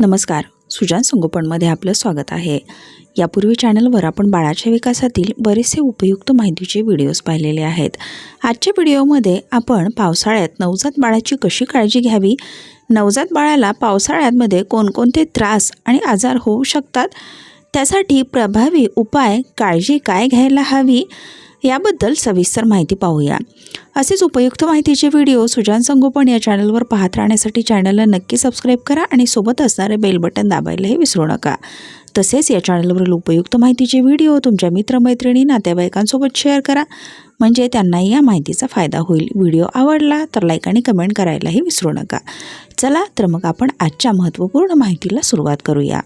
नमस्कार. सुजान संगोपनमध्ये आपलं स्वागत आहे. यापूर्वी चॅनलवर आपण बाळाच्या विकासातील बरेचसे उपयुक्त माहितीचे व्हिडिओज पाहिलेले आहेत. आजच्या व्हिडिओमध्ये आपण पावसाळ्यात नवजात बाळाची कशी काळजी घ्यावी? नवजात बाळाला पावसाळ्यामध्ये कोणकोणते त्रास आणि आजार होऊ शकतात? त्यासाठी प्रभावी उपाय काळजी काय घ्यायला हवी? याबद्दल सविस्तर माहिती पाहूया. असेच उपयुक्त माहितीचे व्हिडिओ सुजान संगोपन या चॅनलवर पाहत राहण्यासाठी चॅनलला नक्की सबस्क्राईब करा आणि सोबत असणारे बेल बटन दाबायलाही विसरू नका. तसेच या चॅनलवरील उपयुक्त माहितीचे व्हिडिओ तुमच्या मित्रमैत्रिणी नातेवाईकांसोबत शेअर करा. म्हणजे त्यांनाही या माहितीचा फायदा होईल. व्हिडिओ आवडला तर लाईक आणि कमेंट करायलाही विसरू नका. चला तर मग आपण आजच्या महत्त्वपूर्ण माहितीला सुरुवात करूया.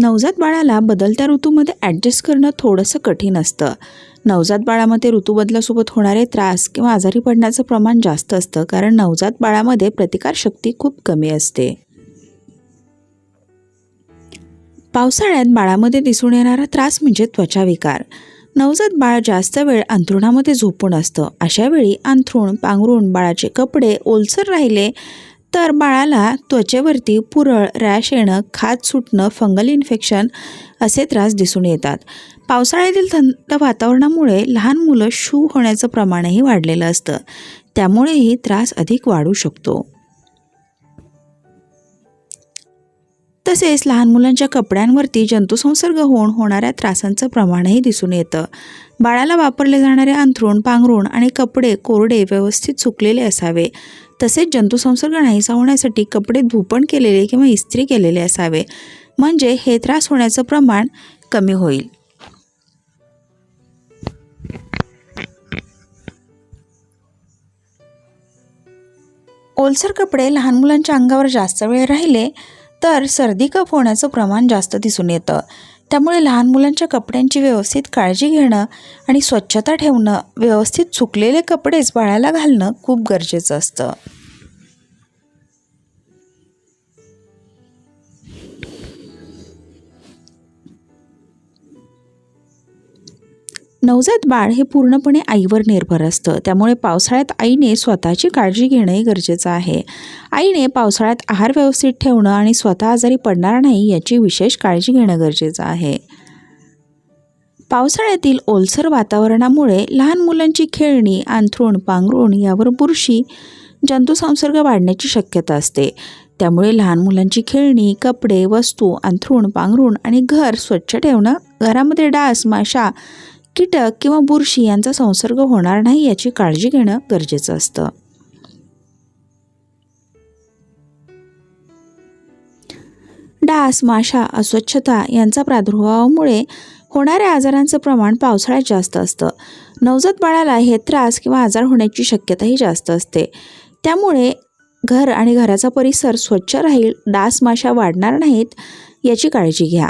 नवजात बाळाला बदलत्या ऋतूमध्ये ॲडजस्ट करणं थोडंसं कठीण असतं. नवजात बाळामध्ये ऋतूबदलासोबत होणारे त्रास किंवा आजारी पडण्याचं प्रमाण जास्त असतं कारण नवजात बाळामध्ये प्रतिकारशक्ती खूप कमी असते. पावसाळ्यात बाळामध्ये दिसून येणारा त्रास म्हणजे त्वचा विकार. नवजात बाळ जास्त वेळ अंथरुणामध्ये झोपून असतं. अशावेळी अंथरुण अंथरूण पांघरूण बाळाचे कपडे ओलसर राहिले तर बाळाला त्वचेवरती पुरळ रॅश येणं खाज सुटणं फंगल इन्फेक्शन असे त्रास दिसून येतात. पावसाळ्यातील थंड वातावरणामुळे लहान मुलं शू होण्याचं प्रमाणही वाढलेलं असतं. त्यामुळेही त्रास अधिक वाढू शकतो. तसेच लहान मुलांच्या कपड्यांवरती जंतुसंसर्ग होऊन होणाऱ्या त्रासांचं प्रमाणही दिसून येतं. बाळाला वापरले जाणारे अंथरूण पांघरूण आणि कपडे कोरडे व्यवस्थित सुकलेले असावे. तसेच जंतुसंसर्ग नाहीसा होण्यासाठी कपडे धुपण केलेले किंवा इस्त्री केलेले असावे. म्हणजे हे त्रास होण्याचं प्रमाण कमी होईल. ओलसर कपडे लहान मुलांच्या अंगावर जास्त वेळ राहिले तर सर्दी कफ होण्याचं प्रमाण जास्त दिसून येतं. त्यामुळे लहान मुलांच्या कपड्यांची व्यवस्थित काळजी घेणं आणि स्वच्छता ठेवणं व्यवस्थित सुकलेले कपडेच बाळाला घालणं खूप गरजेचं असतं. नवजात बाळ हे पूर्णपणे आईवर निर्भर असतं. त्यामुळे पावसाळ्यात आईने स्वतःची काळजी घेणंही गरजेचं आहे. आईने पावसाळ्यात आहार व्यवस्थित ठेवणं आणि स्वतः आजारी पडणार नाही याची विशेष काळजी घेणं गरजेचं आहे. पावसाळ्यातील ओलसर वातावरणामुळे लहान मुलांची खेळणी अंथरूण पांघरूण यावर बुरशी जंतुसंसर्ग वाढण्याची शक्यता असते. त्यामुळे लहान मुलांची खेळणी कपडे वस्तू अंथरूण पांघरूण आणि घर स्वच्छ ठेवणं घरामध्ये डास माशा कीटक किंवा बुरशी यांचा संसर्ग होणार नाही याची काळजी घेणं गरजेचं असतं. डास माशा अस्वच्छता यांचा प्रादुर्भावामुळे होणाऱ्या आजारांचं प्रमाण पावसाळ्यात जास्त असतं. नवजात बाळाला हे त्रास किंवा आजार होण्याची शक्यताही जास्त असते. त्यामुळे घर आणि घराचा परिसर स्वच्छ राहील डास माशा वाढणार नाहीत याची काळजी घ्या.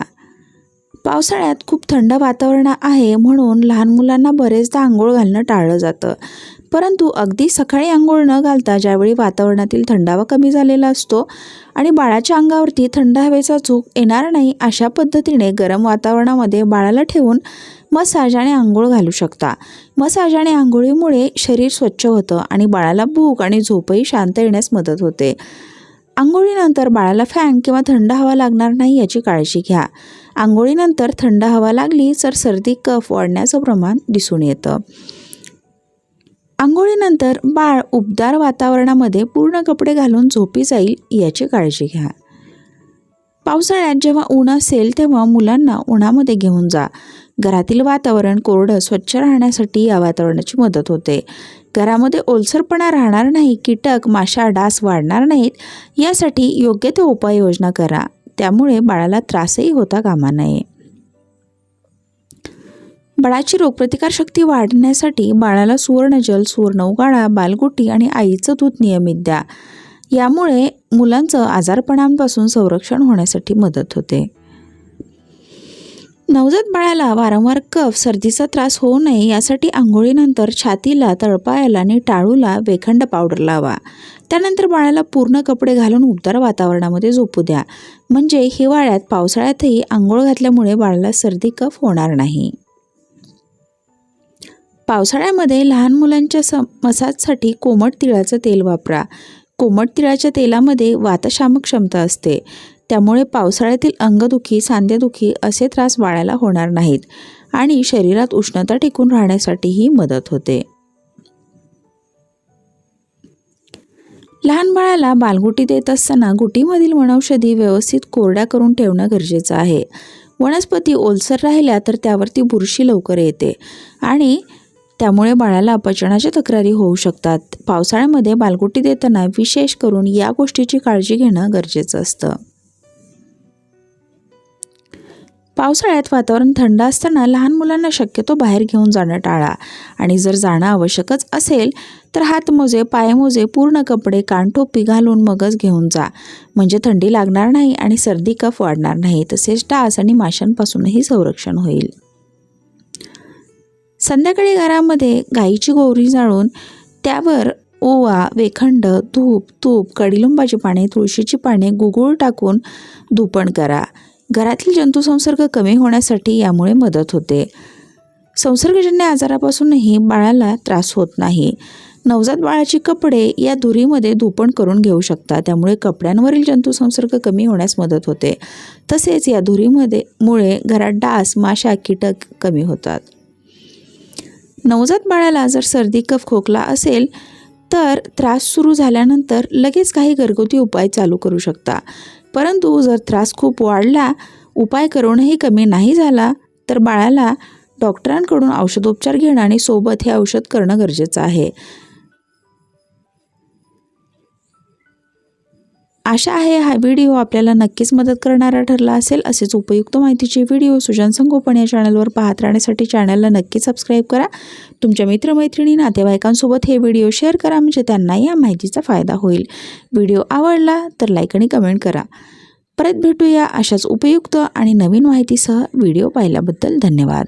पावसाळ्यात खूप थंड वातावरण आहे म्हणून लहान मुलांना बरेचदा आंघोळ घालणं टाळलं जातं. परंतु अगदी सकाळी आंघोळ न घालता ज्यावेळी वातावरणातील थंडावा कमी झालेला असतो आणि बाळाच्या अंगावरती थंड हवेचा झोक येणार नाही अशा पद्धतीने गरम वातावरणामध्ये बाळाला ठेवून मसाज आणि आंघोळ घालू शकता. मसाज आणि आंघोळीमुळे शरीर स्वच्छ होतं आणि बाळाला भूक आणि झोपही शांत येण्यास मदत होते. आंघोळीनंतर बाळाला फॅन किंवा थंड हवा लागणार नाही याची काळजी घ्या. आंघोळीनंतर थंड हवा लागली तर सर्दी कफ वाढण्याचं प्रमाण दिसून येतं. आंघोळीनंतर बाळ उबदार वातावरणामध्ये पूर्ण कपडे घालून झोपी जाईल याची काळजी घ्या. पावसाळ्यात जेव्हा ऊन असेल तेव्हा मुलांना उन्हामध्ये घेऊन जा. घरातील वातावरण कोरडं स्वच्छ राहण्यासाठी या वातावरणाची मदत होते. घरामध्ये ओलसरपणा राहणार नाही कीटक माशा डास वाढणार नाहीत यासाठी योग्य ते उपाययोजना करा. त्यामुळे बाळाला त्रासही होता कामा नये. बाळाची रोगप्रतिकारशक्ती वाढण्यासाठी बाळाला सुवर्णजल सुवर्ण उगाळा बालगुटी आणि आईचं दूध नियमित द्या. यामुळे मुलांचं आजारपणांपासून संरक्षण होण्यासाठी मदत होते. नवजात बाळाला वारंवार कफ सर्दीचा त्रास होऊ नये यासाठी आंघोळीनंतर छातीला तळपायाला आणि टाळूला वेखंड पावडर लावा. त्यानंतर बाळाला पूर्ण कपडे घालून उबदार वातावरणामध्ये झोपू द्या. म्हणजे हिवाळ्यात पावसाळ्यातही आंघोळ घातल्यामुळे बाळाला सर्दी कफ होणार नाही. पावसाळ्यामध्ये लहान मुलांच्या स मसाजसाठी कोमट तिळाचं तेल वापरा. कोमट तिळाच्या तेलामध्ये वातशामक क्षमता असते. त्यामुळे पावसाळ्यातील अंगदुखी सांधेदुखी असे त्रास बाळाला होणार नाहीत आणि शरीरात उष्णता टिकून राहण्यासाठीही मदत होते. लहान बाळाला बालगुटी देत असताना गुटीमधील वनौषधी व्यवस्थित कोरड्या करून ठेवणं गरजेचं आहे. वनस्पती ओलसर राहिल्या तर त्यावरती बुरशी लवकर येते आणि त्यामुळे बाळाला अपचनाच्या तक्रारी होऊ शकतात. पावसाळ्यामध्ये बालगुटी देताना विशेष करून या गोष्टीची काळजी घेणं गरजेचं असतं. पावसाळ्यात वातावरण थंड असताना लहान मुलांना शक्यतो बाहेर घेऊन जाणं टाळा. आणि जर जाणं आवश्यकच असेल तर हातमोजे पायमोजे पूर्ण कपडे कानटोपी घालून मगच घेऊन जा. म्हणजे थंडी लागणार नाही आणि सर्दी कफ वाढणार नाही. तसेच डास आणि माशांपासूनही संरक्षण होईल. संध्याकाळी घरामध्ये गाईची गोवरी जाळून त्यावर ओवा वेखंड धूप तूप कडीलिंबाची पाने तुळशीची पाने गुगुळ टाकून धुपण करा. घरातील जंतुसंसर्ग कमी होण्यासाठी यामुळे मदत होते. संसर्गजन्य आजारापासूनही बाळाला त्रास होत नाही. नवजात बाळाची कपडे या धुरीमध्ये धुपण करून घेऊ शकता त्यामुळे कपड्यांवरील जंतुसंसर्ग कमी होण्यास मदत होते. तसेच या धुरीमध्ये मुळे घरात डास माशा कीटक कमी होतात. नवजात बाळाला जर सर्दी कफ खोकला असेल तर त्रास सुरू झाल्यानंतर लगेच काही घरगुती उपाय चालू करू शकता. परंतु जर त्रास खूप वाढला उपाय करूनही कमी नाही झाला तर बाळाला डॉक्टरांकडून औषधोपचार घेणं आणि सोबत हे औषध करणं गरजेचं आहे. आशा आहे हा व्हिडिओ आपल्याला नक्कीच मदत करणारा ठरला असेल. असेच उपयुक्त माहितीचे व्हिडिओ सुजन संगोपन या चॅनलवर पाहत राहण्यासाठी चॅनलला नक्की सबस्क्राईब करा. तुमच्या मित्रमैत्रिणी नातेवाईकांसोबत हे व्हिडिओ शेअर करा म्हणजे त्यांना या माहितीचा फायदा होईल. व्हिडिओ आवडला तर लाईक आणि कमेंट करा. परत भेटूया अशाच उपयुक्त आणि नवीन माहितीसह व्हिडिओ पाहिल्याबद्दल धन्यवाद.